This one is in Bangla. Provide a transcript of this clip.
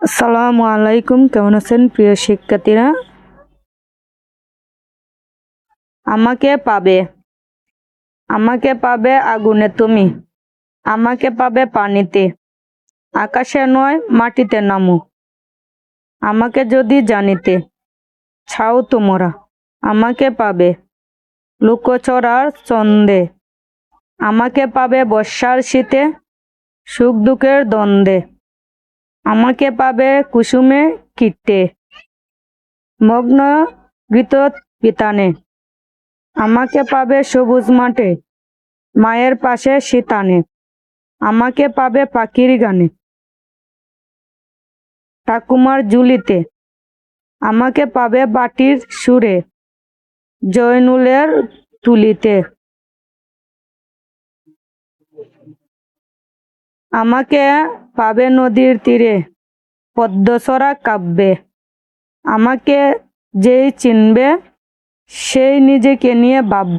আসসালামু আলাইকুম, কেমন আছেন প্রিয় শিক্ষার্থীরা? আমাকে পাবে। আমাকে পাবে আগুনে তুমি। আমাকে পাবে পানিতে। আকাশে নয়, মাটিতে নামো। আমাকে যদি জানিতে, ছাও তোমরা। আমাকে পাবে। লুকোচড়ার চন্দে। আমাকে পাবে বর্ষার শীতে সুখ দুঃখের দ্বন্দ্বে। আমাকে পাবে কুসুমে কীটে। মগ্ন গীত বিতানে। আমাকে পাবে সবুজ মাঠে, মায়ের পাশে শীতানে। আমাকে পাবে পাখির গানে। ঠাকুমার জুলিতে আমাকে পাবে বাটির সুরে। জয়নুলের তুলিতে। আমাকে পাবে নদীর তীরে, পদ্মসরা কাব্যে আমাকে যেই চিনবে, সেই নিজেকে নিয়ে ভাববে।